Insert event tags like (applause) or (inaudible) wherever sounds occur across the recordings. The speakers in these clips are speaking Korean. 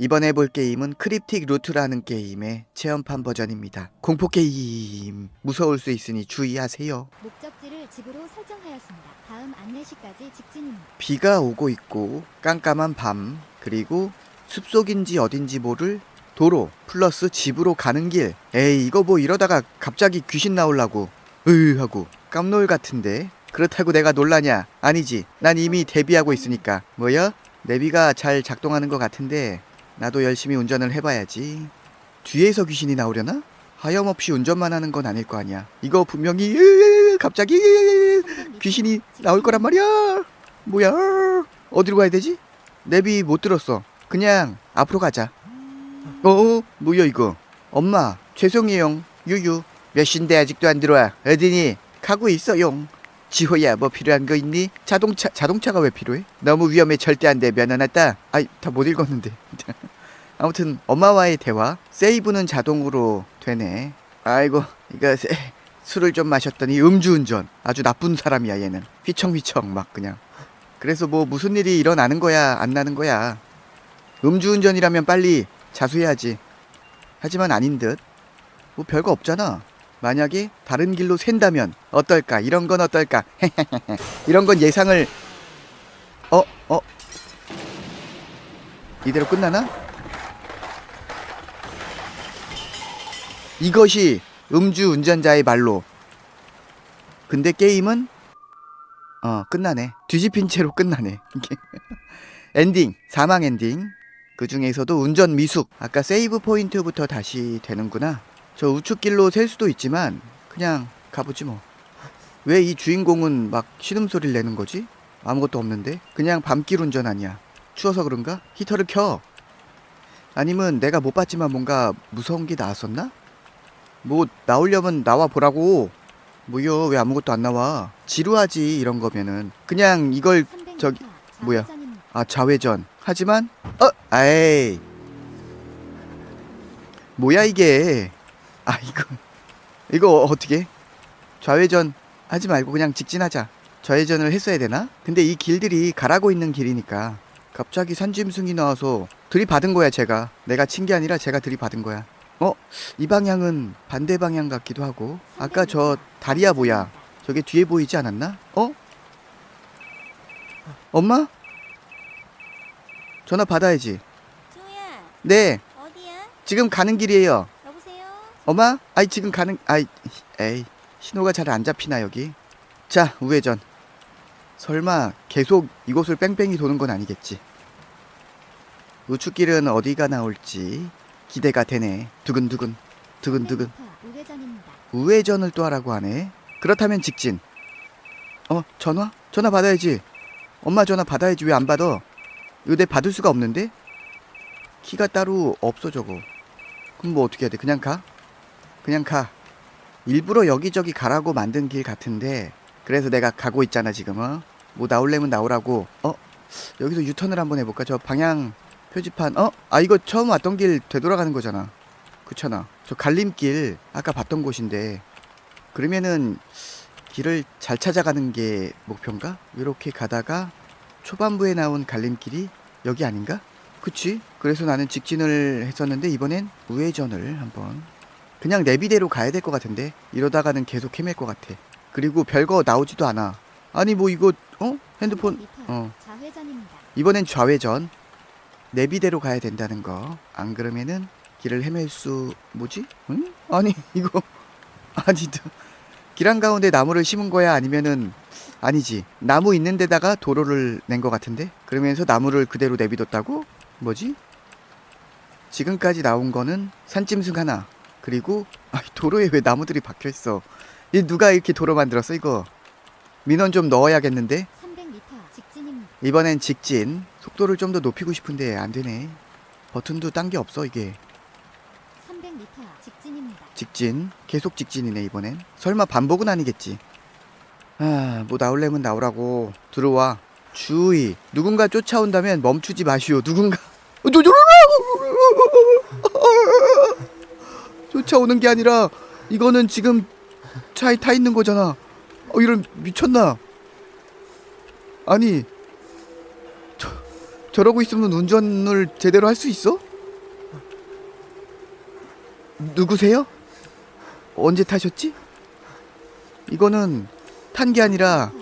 이번에 볼 게임은 크립틱 루트라는 게임의 체험판 버전입니다. 공포 게임. 무서울 수 있으니 주의하세요. 목적지를 집으로 설정하였습니다. 다음 안내시까지 직진입니다. 비가 오고 있고 깜깜한 밤 그리고 숲속인지 어딘지 모를 도로 플러스 집으로 가는 길. 에이 이거 뭐 이러다가 갑자기 귀신 나올라고. 으 하고. 깜놀 같은데. 그렇다고 내가 놀라냐? 아니지. 난 이미 대비하고 있으니까. 뭐야 내비가 잘 작동하는 것 같은데 나도 열심히 운전을 해봐야지 뒤에서 귀신이 나오려나 하염없이 운전만 하는 건 아닐 거 아니야 이거 분명히 으, 갑자기 300m 귀신이 나올 거란 말이야. 뭐야? 어디로 가야 되지? 내비 못 들었어. 그냥 앞으로 가자. 어? 뭐야 이거? 엄마, 죄송해요. 유유. 몇 시인데 아직도 안 들어와. 어디니? 가고 있어요. 지호야, 뭐 필요한 거 있니? 자동차, 자동차가 왜 필요해? 너무 위험해. 절대 안 돼. 면허났다. 아이, 다 못 읽었는데. (laughs) 아무튼 엄마와의 대화. 세이브는 자동으로 되네. 아이고, 이거 세, 술을 좀 마셨더니 음주운전 아주 나쁜 사람이야 얘는 휘청휘청 막 그냥 그래서 뭐 무슨 일이 일어나는 거야 안 나는 거야 음주운전이라면 빨리 자수해야지 하지만 아닌 듯 뭐 별거 없잖아 만약에 다른 길로 샌다면 어떨까 이런 건 어떨까 (laughs) 이런 건 예상을 어? 어? 이대로 끝나나? 이것이 음주 운전자의 말로. 근데 게임은 어 끝나네. 뒤집힌 채로 끝나네. (laughs) 엔딩 사망 엔딩. 그 중에서도 운전 미숙. 아까 세이브 포인트부터 다시 되는구나. 저 우측길로 셀 수도 있지만 그냥 가보지 뭐. 왜 이 주인공은 막 신음소리를 내는 거지? 아무것도 없는데 그냥 밤길 운전 아니야. 추워서 그런가? 히터를 켜. 아니면 내가 못 봤지만 뭔가 무서운 게 나왔었나? 뭐 나오려면 나와 보라고. 뭐여 왜 아무것도 안 나와? 지루하지 이런 거면은 그냥 이걸 300m 저기, 뭐야. 아 좌회전. 하지만 어 아이 뭐야 이게? 아 이거 이거 어떻게? 좌회전 하지 말고 그냥 직진하자. 좌회전을 했어야 되나? 근데 이 길들이 가라고 있는 길이니까 갑자기 산짐승이 나와서 들이받은 거야 제가. 내가 친 게 아니라 제가 들이받은 거야. 어? 이 방향은 반대 방향 같기도 하고 아까 저 다리야 뭐야 저게 뒤에 보이지 않았나? 어? 엄마? 전화 받아야지 네 어디야? 지금 가는 길이에요? 엄마? 아이 지금 가는 아이 에이 신호가 잘 안 잡히나 여기 자 우회전 설마 계속 이곳을 뺑뺑이 도는 건 아니겠지 우측길은 어디가 나올지 기대가 되네 두근두근 두근두근 300m 우회전입니다. 우회전을 또 하라고 하네. 그렇다면 직진. 어, 전화? 전화 받아야지. 엄마 전화 받아야지. 왜 안 받아? 이거 내 받을 수가 없는데? 키가 따로 없어, 저거. 그럼 뭐 어떻게 해야 돼? 그냥 가? 그냥 가. 일부러 여기저기 가라고 만든 길 같은데, 그래서 내가 가고 있잖아, 지금, 어? 뭐 나올래면 나오라고. 어? 여기서 유턴을 한번 해볼까? 저 방향 표지판, 어? 아, 이거 처음 왔던 길 되돌아가는 거잖아. 그렇잖아. 저 갈림길 아까 봤던 곳인데 그러면은 길을 잘 찾아가는 게 목표인가? 이렇게 가다가 초반부에 나온 갈림길이 여기 아닌가? 그치? 그래서 나는 직진을 했었는데 이번엔 우회전을 한번 그냥 내비대로 가야 될 것 같은데 이러다가는 계속 헤맬 것 같아. 그리고 별거 나오지도 않아. 아니 뭐 이거 어? 핸드폰 300m 어. 이번엔 좌회전 내비대로 가야 된다는 거. 안 그러면은 길을 헤맬 수 뭐지? 응? 아니 (laughs) 이거 아니 길 한가운데 나무를 심은 거야 아니면은 아니지 나무 있는 데다가 도로를 낸 것 같은데 그러면서 나무를 그대로 내비뒀다고 뭐지 지금까지 나온 거는 산짐승 하나 그리고 아 도로에 왜 나무들이 박혀 있어? 이 누가 이렇게 도로 만들었어 이거? 민원 좀 넣어야겠는데? 300m 직진입니다. 이번엔 직진. 속도를 좀 더 높이고 싶은데 안 되네. 버튼도 딴 게 없어 이게. 300m 직진입니다. 직진. 계속 직진이네 이번엔. 설마 반복은 아니겠지. 아 뭐 나올래면 나오라고. 들어와. 주의. 누군가 쫓아온다면 멈추지 마시오 누군가 어, 저- 저- 쫓아오는 게 아니라 이거는 지금 차에 타 있는 거잖아 어 이런 미쳤나 아니 저, 저러고 있으면 운전을 제대로 할 수 있어? 누구세요? 언제 타셨지? 이거는 탄 게 아니라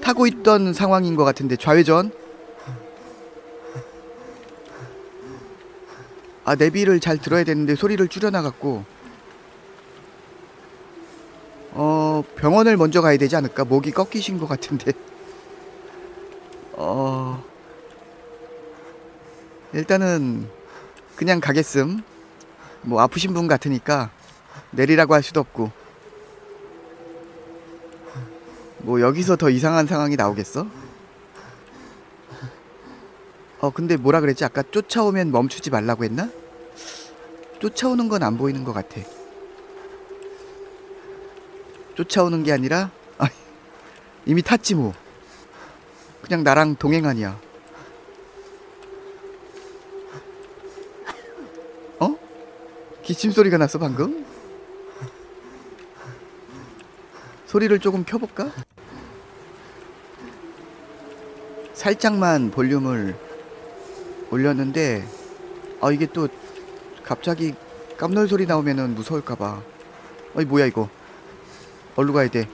타고 있던 상황인 것 같은데 좌회전 아 내비를 잘 들어야 되는데 소리를 줄여놔갖고 어 병원을 먼저 가야 되지 않을까 목이 꺾이신 것 같은데 어 일단은 그냥 가겠음 뭐 아프신 분 같으니까 내리라고 할 수도 없고 뭐 여기서 더 이상한 상황이 나오겠어? 어 근데 뭐라 그랬지? 아까 쫓아오면 멈추지 말라고 했나? 쫓아오는 건 안 보이는 것 같아. 쫓아오는 게 아니라 아, 이미 탔지 뭐. 그냥 나랑 동행하냐. 어? 기침 소리가 났어 방금? 소리를 조금 켜볼까? 살짝만 볼륨을 올렸는데 아 이게 또 갑자기 깜놀 소리 나오면은 무서울까봐 어이 뭐야 이거 어디로 가야 돼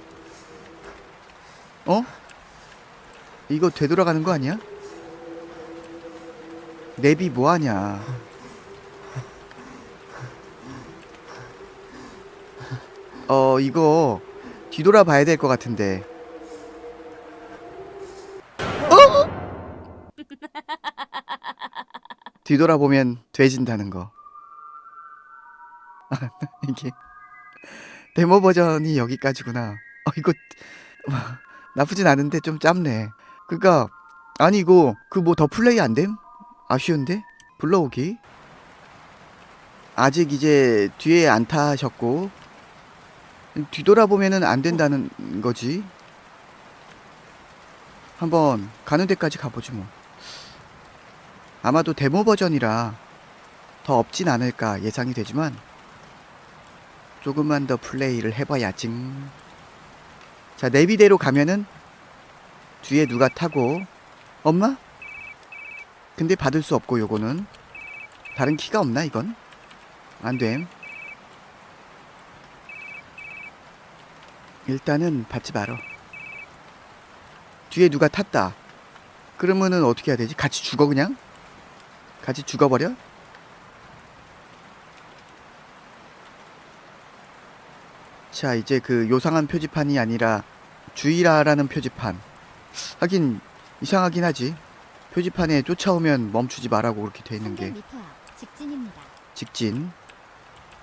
어? 이거 되돌아가는 거 아니야? 내비 뭐하냐 어 이거 뒤돌아 봐야 될 것 같은데 뒤돌아보면 돼진다는 거. (laughs) 이게 데모 버전이 여기까지구나. 어 이거 나쁘진 않은데 좀 짧네. 그니까 아니 이거 그 뭐 더 플레이 안 됨? 아쉬운데 불러오기. 아직 이제 뒤에 안 타셨고 뒤돌아보면은 안 된다는 거지. 한번 가는 데까지 가보지 뭐. 아마도 데모 버전이라 더 없진 않을까 예상이 되지만 조금만 더 플레이를 해봐야지. 자 내비대로 가면은 뒤에 누가 타고 엄마? 근데 받을 수 없고 요거는 다른 키가 없나 이건? 안됨. 일단은 받지 말어. 뒤에 누가 탔다. 그러면은 어떻게 해야 되지? 같이 죽어 그냥? 같이 죽어버려? 자 이제 그 요상한 표지판이 아니라 주의라라는 표지판. 하긴 이상하긴 하지. 표지판에 쫓아오면 멈추지 말라고 그렇게 돼 있는 게 300m 앞 직진입니다. 직진.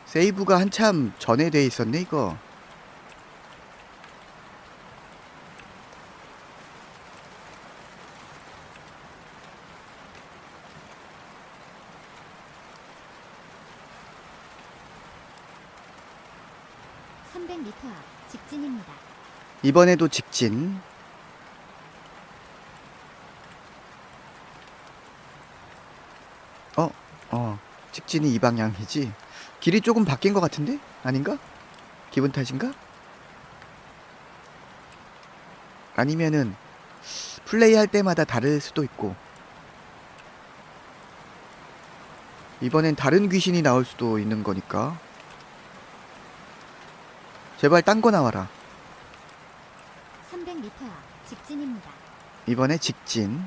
세이브가 한참 전에 돼 있었네 이거 삼 300m 앞 직진입니다. 이번에도 직진 어, 어, 직진이 이 방향이지. 길이 조금 바뀐 것 같은데? 아닌가? 기분 탓인가? 아니면은 플레이 할 때마다 다를 수도 있고. 이번엔 다른 귀신이 나올 수도 있는 거니까. 제발 딴 거 나와라. 300m 앞 직진입니다. 이번에 직진.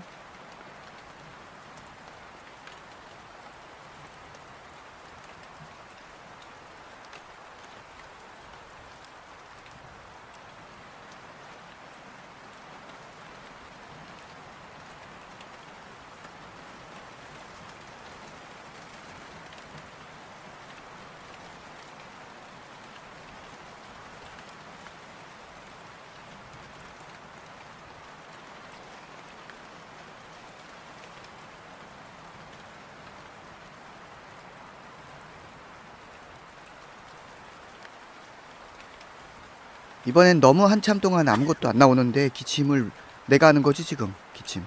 이번엔 너무 한참 동안 아무것도 안 나오는데 기침을 내가 하는 거지 지금 기침.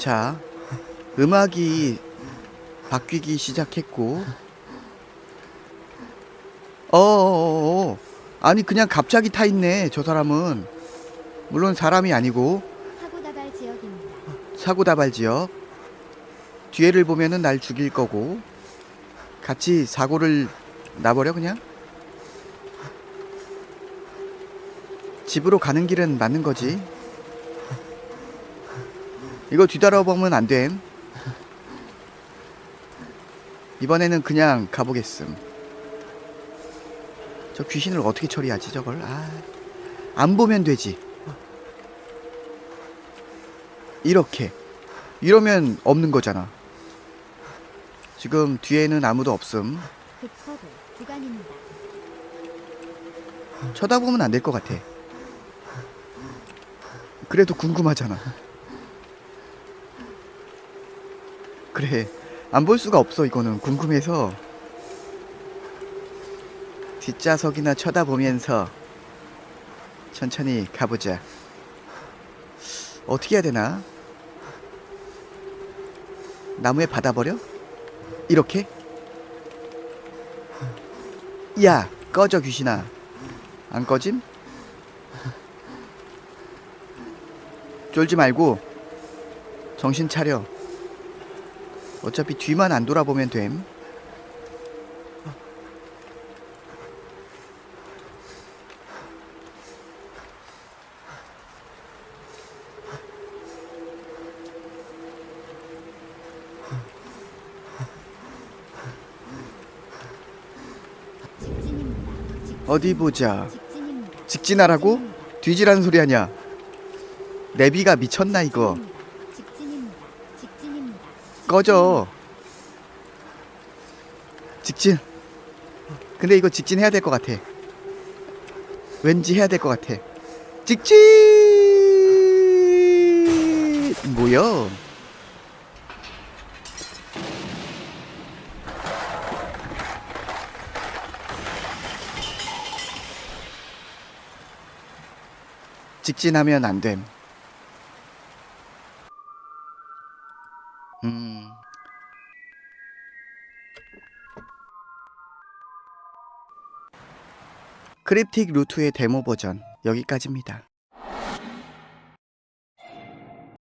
자, 음악이 바뀌기 시작했고, 어어어, 아니 그냥 갑자기 타 있네. 저 사람은 물론 사람이 아니고 사고 다발 지역입니다. 사고 다발 지역. 뒤에를 보면은 날 죽일 거고, 같이 사고를 나버려 그냥. 집으로 가는 길은 맞는 거지. 이거 뒤돌아보면 안 됨. 이번에는 그냥 가보겠음. 저 귀신을 어떻게 처리하지 저걸? 아, 안 보면 되지. 이렇게. 이러면 없는 거잖아. 지금 뒤에는 아무도 없음. 쳐다보면 안 될 것 같아. 그래도 궁금하잖아. 그래. 안 볼 수가 없어, 이거는. 궁금해서. 뒷좌석이나 쳐다보면서 천천히 가보자. 어떻게 해야 되나? 나무에 받아버려? 이렇게? 야, 꺼져, 귀신아. 안 꺼짐? 쫄지 말고 정신 차려. 어차피 뒤만 안 돌아보면 됨. 어디 보자. 직진하라고? 뒤지라는 소리 하냐? 내비가 미쳤나 이거? 직진입니다. 직진입니다. 꺼져. 직진. 근데 이거 직진해야 될 것 같아. 왠지 해야 될 것 같아. 직진. 뭐야? 직진하면 안 됨. 크립틱 루트의 데모 버전 여기까지입니다.